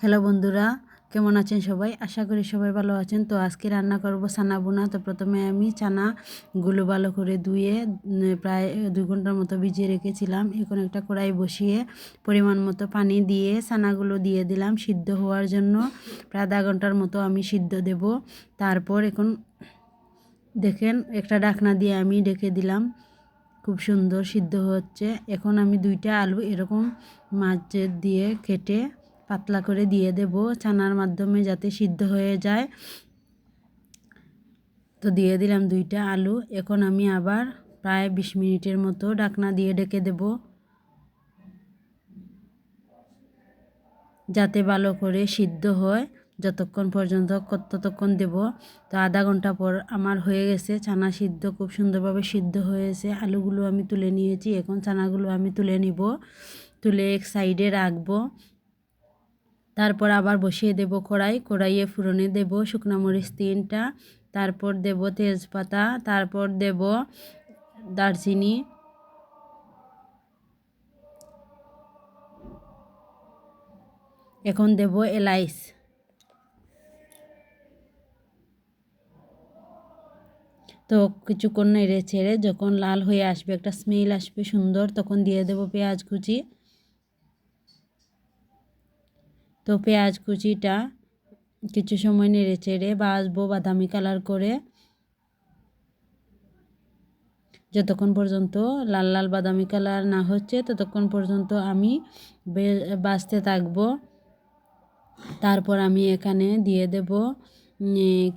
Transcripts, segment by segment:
Hello বন্ধুরা, কেমন আছেন সবাই? আশা করি সবাই ভালো আছেন। তো আজকে রান্না করব ছানা বোনা তো প্রথমে আমি ছানাগুলো ভালো করে ধুয়ে প্রায় দুই ঘণ্টার মতো ভিজিয়ে রেখেছিলাম। এখন একটা কড়াই বসিয়ে পরিমাণ মতো পানি দিয়ে ছানাগুলো দিয়ে দিলাম সিদ্ধ হওয়ার জন্য। প্রায় আধা ঘণ্টার মতো আমি সিদ্ধ দেব। তারপর এখন দেখেন, একটা ডাকনা দিয়ে আমি ডেকে দিলাম। খুব সুন্দর সিদ্ধ হচ্ছে। এখন আমি দুইটা আলু এরকম মাছের দিয়ে কেটে পাতলা করে দিয়ে দেব, ছানার মাধ্যমে যাতে সিদ্ধ হয়ে যায়। তো দিয়ে দিলাম দুইটা আলু। এখন আমি আবার প্রায় বিশ মিনিটের মতো ডাকনা দিয়ে ডেকে দেব। যাতে ভালো করে সিদ্ধ হয়, যতক্ষণ পর্যন্ত ততক্ষণ দেব। তো আধা ঘণ্টা পর আমার হয়ে গেছে, ছানা সিদ্ধ খুব সুন্দরভাবে সিদ্ধ হয়েছে। আলুগুলো আমি তুলে নিয়েছি, এখন ছানাগুলো আমি তুলে নিব। তুলে এক সাইডে রাখব। তারপর আবার বসিয়ে দেব কড়াই, কড়াইয়ে ফুরনে দেব শুকনো মরিচ তিনটা, তারপর দেব তেজপাতা, তারপর দেব দারচিনি। এখন দেব এলাইচ। তো কিছুক্ষণ নেড়ে ছেড়ে যখন লাল হয়ে আসবে, একটা স্মেল আসবে সুন্দর, তখন দিয়ে দেব পেঁয়াজ কুচি। তো পেঁয়াজ কুচিটা কিছু সময় নেড়ে চেড়ে বাসবো বাদামি কালার করে। যতক্ষণ পর্যন্ত লাল লাল বাদামি কালার না হচ্ছে, ততক্ষণ পর্যন্ত আমি বাঁচতে থাকব। তারপর আমি এখানে দিয়ে দেব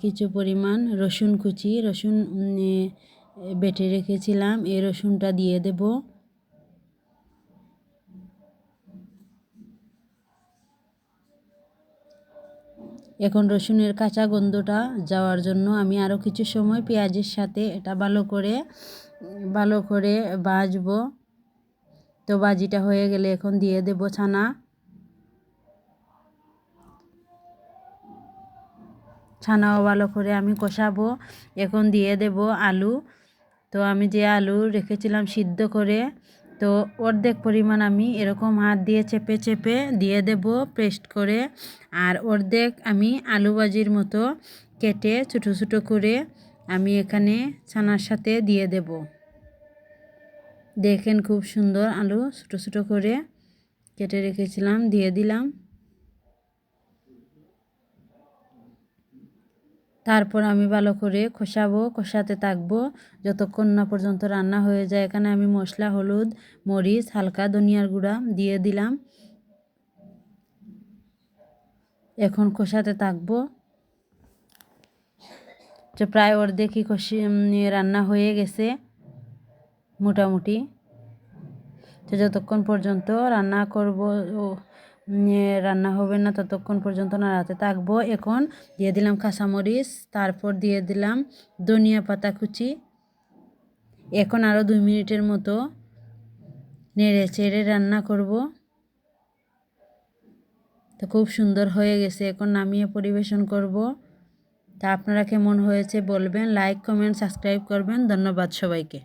কিছু পরিমাণ রসুন কুচি। রসুন বেটে রেখেছিলাম এই রসুনটা দিয়ে দেবো। এখন রসুনের কাঁচা গন্ধটা যাওয়ার জন্য আমি আরও কিছু সময় পেঁয়াজের সাথে এটা ভালো করে ভালো করে বাজবো তো বাজিটা হয়ে গেলে এখন দিয়ে দেব ছানা। ছানাও ভালো করে আমি কষাবো। এখন দিয়ে দেব আলু। তো আমি যে আলু রেখেছিলাম সিদ্ধ করে তো অর্ধেক পরিমাণ আমি এরকম হাত দিয়ে চেপে চেপে দিয়ে দেব পেস্ট করে। আর অর্ধেক আমি আলু ভাজির মতো কেটে ছোটো ছোটো করে আমি এখানে ছানার সাথে দিয়ে দেব। দেখেন খুব সুন্দর আলু ছোটো ছোটো করে কেটে রেখেছিলাম, দিয়ে দিলাম। তারপর আমি ভালো করে কষাবো, কষাতে থাকব। যতক্ষণ না পর্যন্ত রান্না হয়ে যায়, এখানে আমি মশলা, হলুদ, মরিচ, হালকা ধনিয়ার গুঁড়া দিয়ে দিলাম। এখন কষাতে থাকব। যে প্রায় অর্ধেকই কষি রান্না হয়ে গেছে, মোটামুটি। তো যতক্ষণ পর্যন্ত রান্না করব রান্না হবে না ততক্ষণ পর্যন্ত না নাড়াতে থাকব। এখন দিয়ে দিলাম কাঁচামরিচ, তারপর দিয়ে দিলাম ধনিয়া পাতা কুচি। এখন আরও দুই মিনিটের মতো নেড়ে চেড়ে রান্না করব। তো খুব সুন্দর হয়ে গেছে। এখন নামিয়ে পরিবেশন করব। তা আপনারা কেমন হয়েছে বলবেন লাইক কমেন্ট সাবস্ক্রাইব করবেন। ধন্যবাদ সবাইকে।